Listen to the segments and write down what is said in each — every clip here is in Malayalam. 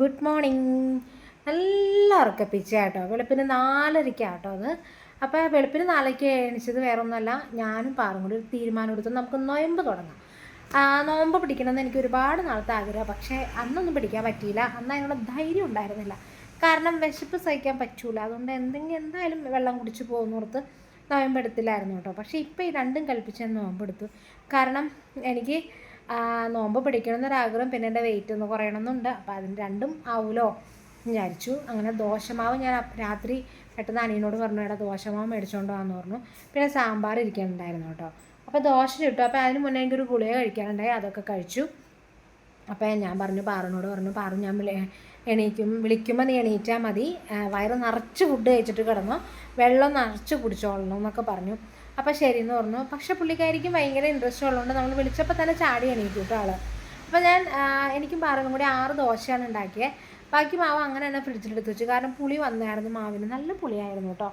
Good morning. നല്ല ഉറക്കപ്പിച്ച കേട്ടോ വെളുപ്പിന് നാലരയ്ക്കാട്ടോ അത്. അപ്പോൾ വെളുപ്പിന് നാലരയ്ക്ക് എണിച്ചത് വേറെ ഒന്നുമല്ല ഞാനും പാറും കൂടി ഒരു തീരുമാനം എടുത്ത്. നമുക്ക് നൊയമ്പ് തുടങ്ങാം. നോമ്പ് പിടിക്കണമെന്ന് എനിക്ക് ഒരുപാട് നാളത്തെ ആഗ്രഹം. പക്ഷേ അന്നൊന്നും പിടിക്കാൻ പറ്റിയില്ല. അന്ന് അതിനുള്ള ധൈര്യം ഉണ്ടായിരുന്നില്ല. കാരണം വിശപ്പ് സഹിക്കാൻ പറ്റൂല. അതുകൊണ്ട് എന്തെങ്കിലും എന്തായാലും വെള്ളം കുടിച്ച് പോകുന്നിടത്ത് നോയമ്പെടുത്തില്ലായിരുന്നു കേട്ടോ. പക്ഷേ ഇപ്പോൾ ഈ രണ്ടും കൽപ്പിച്ച് ഞാൻ നോമ്പെടുത്തു കാരണം എനിക്ക് നോമ്പ് പിടിക്കണമെന്നൊരാഗ്രഹം പിന്നെ എന്റെ വെയിറ്റ് ഒന്ന് കുറയണമെന്നുണ്ട്. അപ്പോൾ അതിന് രണ്ടും ആവുമല്ലോ വിചാരിച്ചു. അങ്ങനെ ദോശമാവ് ഞാൻ രാത്രി പെട്ടെന്ന് അനിയനോട് പറഞ്ഞു എടാ ദോശമാവ് മേടിച്ചുകൊണ്ട് വന്നു പറഞ്ഞു. പിന്നെ സാമ്പാർ ഇരിക്കുന്നുണ്ടായിരുന്നു കേട്ടോ. അപ്പോൾ ദോശ ചുട്ടു. അപ്പോൾ അതിന് മുന്നേ എനിക്കൊരു ഗുളിക കഴിക്കാനുണ്ടായി. അതൊക്കെ കഴിച്ചു. അപ്പോൾ ഞാൻ പറഞ്ഞു പാറിനോട് പറഞ്ഞു പാറു ഞാൻ വിളി എണീക്കും വിളിക്കുമ്പോൾ നീ എണീറ്റാൽ മതി. വയറ് നിറച്ച് ഫുഡ് കഴിച്ചിട്ട് കിടന്നു. വെള്ളം നിറച്ച് കുടിച്ചോളണം എന്നൊക്കെ പറഞ്ഞു. അപ്പോൾ ശരിയെന്ന് പറഞ്ഞു. പക്ഷേ പുള്ളിക്കാരിക്കും ഭയങ്കര ഇൻട്രസ്റ്റ് ഉള്ളതുകൊണ്ട് നമ്മൾ വിളിച്ചപ്പോൾ തന്നെ ചാടി എണീക്കും കേട്ടോ ആൾ അപ്പോൾ ഞാൻ എനിക്കും പാറിനും കൂടി ആറ് ദോശയാണ് ഉണ്ടാക്കിയത് ബാക്കി മാവ് അങ്ങനെ തന്നെ ഫ്രിഡ്ജിലെടുത്ത് വെച്ചു. കാരണം പുളി വന്നായിരുന്നു മാവിന്. നല്ല പുളിയായിരുന്നു കേട്ടോ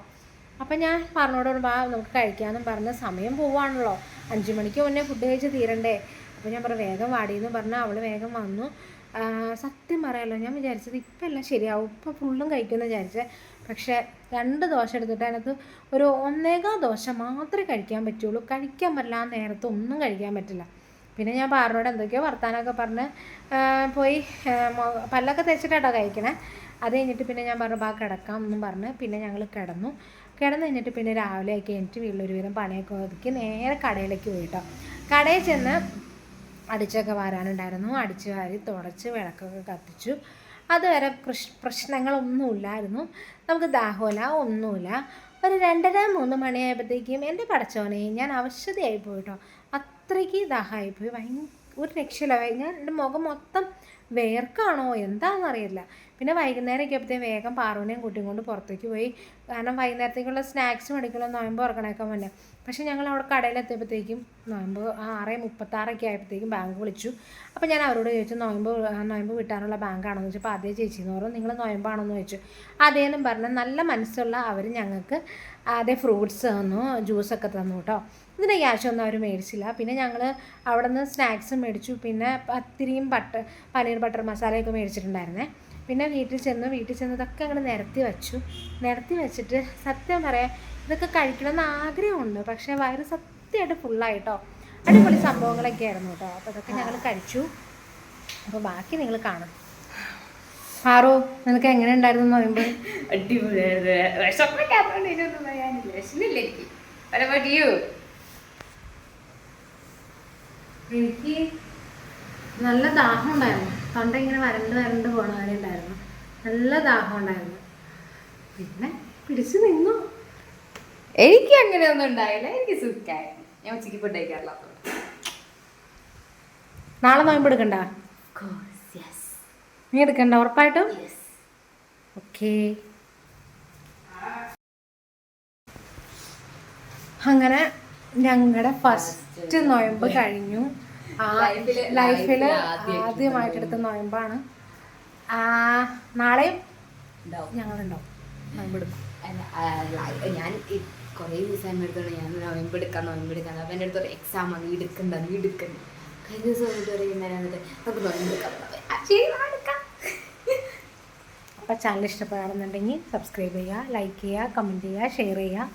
അപ്പം ഞാൻ പറഞ്ഞോട് പറഞ്ഞു, ബാ നമുക്ക് കഴിക്കാമെന്നും പറഞ്ഞ് സമയം പോവാണല്ലോ. അഞ്ച് മണിക്ക് മുന്നേ ഫുഡ് കഴിച്ച് തീരണ്ടേ. അപ്പോൾ ഞാൻ പറഞ്ഞു വേഗം വാടിയെന്ന് പറഞ്ഞാൽ അവൾ വേഗം വന്നു. സത്യം പറയാമല്ലോ ഞാൻ വിചാരിച്ചത് ഇപ്പം എല്ലാം ശരിയാവും. ഇപ്പം ഫുള്ളും കഴിക്കുമെന്ന് വിചാരിച്ചത് പക്ഷേ രണ്ട് ദോശ എടുത്തിട്ട് അതിനകത്ത് ഒരു ഒന്നേകാ ദോശ മാത്രമേ കഴിക്കാൻ പറ്റുള്ളൂ. കഴിക്കാൻ പറ്റില്ല ആ നേരത്ത് ഒന്നും കഴിക്കാൻ പറ്റില്ല. പിന്നെ ഞാൻ പാറിനോട് എന്തൊക്കെയോ വർത്താനമൊക്കെ പറഞ്ഞ് പോയി പല്ലൊക്കെ തേച്ചിട്ടാട്ടോ കഴിക്കണേ. അത് കഴിഞ്ഞിട്ട് പിന്നെ ഞാൻ പറഞ്ഞു ബാ കിടക്കാം എന്നും പറഞ്ഞ് പിന്നെ ഞങ്ങൾ കിടന്നു. കിടന്നു കഴിഞ്ഞിട്ട് പിന്നെ രാവിലെയൊക്കെ എനിക്ക് വീട്ടിലൊരു വിധം പണിയൊക്കെ ഒതുക്കി നേരെ കടയിലേക്ക് പോയിട്ടോ കടയിൽ ചെന്ന് അടിച്ചൊക്കെ വാരാനുണ്ടായിരുന്നു. അടിച്ച് വാരി തുടച്ച് വിളക്കൊക്കെ കത്തിച്ചു. അതുവരെ പ്രശ് പ്രശ്നങ്ങളൊന്നുമില്ലായിരുന്നു. നമുക്ക് ദാഹമില്ല ഒന്നുമില്ല. ഒരു രണ്ടര മൂന്ന് മണിയായപ്പോഴത്തേക്കും എന്റെ പടച്ചോനെ ഞാൻ അവശതയായി പോയിട്ടോ അത്രയ്ക്ക് ദാഹമായിപ്പോയി. ഭയങ്കര ഒരു രക്ഷയില്ല. ഞാൻ എന്റെ മുഖം മൊത്തം വേർക്കാണോ? എന്താണെന്നറിയില്ല. പിന്നെ വൈകുന്നേരമൊക്കെ ആയപ്പോഴത്തേക്കും വേഗം പാറുവിനെയും കുട്ടിയും കൊണ്ട് പുറത്തേക്ക് പോയി. കാരണം വൈകുന്നേരത്തേക്കുള്ള സ്നാക്സ് മേടിക്കണം നോയമ്പ് തുറക്കണേക്കെ മുന്നേ. പക്ഷേ ഞങ്ങൾ അവിടെ കടയിലെത്തിയപ്പോഴത്തേക്കും നോയമ്പ് ആറ് മുപ്പത്താറൊക്കെ ആയപ്പോഴത്തേക്കും ബാങ്ക് വിളിച്ചു. അപ്പോൾ ഞാൻ അവരോട് ചോദിച്ചു നോയമ്പ് നോയമ്പ് വിട്ടാനുള്ള ബാങ്കാണെന്ന് ചോദിച്ചപ്പോൾ അതേ ചേച്ചി എന്ന് പറഞ്ഞു. നിങ്ങൾ നോയമ്പാണെന്ന്? ചോദിച്ചു. അതേന്നും പറഞ്ഞാൽ നല്ല മനസ്സുള്ള അവർ ഞങ്ങൾക്ക് അതേ ഫ്രൂട്ട്സ് തന്നു ജ്യൂസൊക്കെ തന്നു കേട്ടോ. ഇതിന്റെ ക്യാഷൊന്നും അവർ മേടിച്ചില്ല. പിന്നെ ഞങ്ങൾ അവിടെ നിന്ന് സ്നാക്സ് മേടിച്ചു. പിന്നെ പത്തിരിയും ബട്ടർ പനീർ ബട്ടർ മസാലയൊക്കെ മേടിച്ചിട്ടുണ്ടായിരുന്നേ. പിന്നെ വീട്ടിൽ ചെന്ന് വീട്ടിൽ ചെന്നതൊക്കെ അങ്ങനെ നിരത്തി വെച്ചു. നിരത്തി വെച്ചിട്ട് സത്യം പറയാം ഇതൊക്കെ കഴിക്കണമെന്ന് ആഗ്രഹമുണ്ട്. പക്ഷേ വയറ് സത്യമായിട്ട് ഫുള്ളായിട്ടോ അടിപൊളി സംഭവങ്ങളൊക്കെ ആയിരുന്നു കേട്ടോ. അപ്പോൾ അതൊക്കെ ഞങ്ങൾ കഴിച്ചു. അപ്പോൾ ബാക്കി നിങ്ങൾ കാണും. ആറോ നിനക്ക് എങ്ങനെ ഉണ്ടായിരുന്നു പറയുമ്പോൾ അടിപൊളിയായിരുന്നു വിശപ്പൊക്കെ അതുകൊണ്ട് ഇതിനൊന്നും പറയാനില്ല. വിശന്നില്ല എനിക്ക്? എനിക്ക് നല്ല ദാഹം ഉണ്ടായിരുന്നു. തൊണ്ട ഇങ്ങനെ വരണ്ട് വരണ്ട് പോണ പോലെ ഉണ്ടായിരുന്നു. നല്ല ദാഹം ഉണ്ടായിരുന്നു. പിന്നെ പിടിച്ചു നിന്നു. എനിക്ക് അങ്ങനെയൊന്നും ഉണ്ടായില്ല. എനിക്ക് സുഖമായിരുന്നു ഞാൻ ഉച്ചയ്ക്ക് ഫുഡ് കഴിക്കാറില്ല നാളെ നോയമ്പ് എടുക്കണ്ട? നീ എടുക്കണ്ട ഉറപ്പായിട്ടും? ഓക്കേ അങ്ങനെ ഞങ്ങളുടെ ഫസ്റ്റ് നോയമ്പ് കഴിഞ്ഞു. ലൈഫിൽ ലൈഫിൽ ആദ്യമായിട്ട് എടുത്ത നോയമ്പാണ്. നാളെയും ഞങ്ങളുണ്ടാവും. നോയമ്പെടുക്കും ഞാൻ കുറേ ദിവസം എടുത്തോണ്ട് ഞാൻ നോയമ്പ് എടുക്കാം നോയമ്പ് എടുക്കാം അപ്പം എന്റെ അടുത്ത് ഒരു എക്സാം ആണ് എടുക്കണ്ട നീ എടുക്കണ്ട കഴിഞ്ഞ ദിവസം വന്നിട്ട് പറയുന്നേരം നേരം വന്നിട്ട് നമുക്ക് നോയമ്പ് എടുക്കാം. ആ, ശരി, നാ എടുക്കാം. അപ്പോൾ ചാനൽ ഇഷ്ടപ്പെടുകയാണെന്നുണ്ടെങ്കിൽ സബ്സ്ക്രൈബ് ചെയ്യുക ലൈക്ക് ചെയ്യുക കമന്റ് ചെയ്യുക ഷെയർ ചെയ്യുക.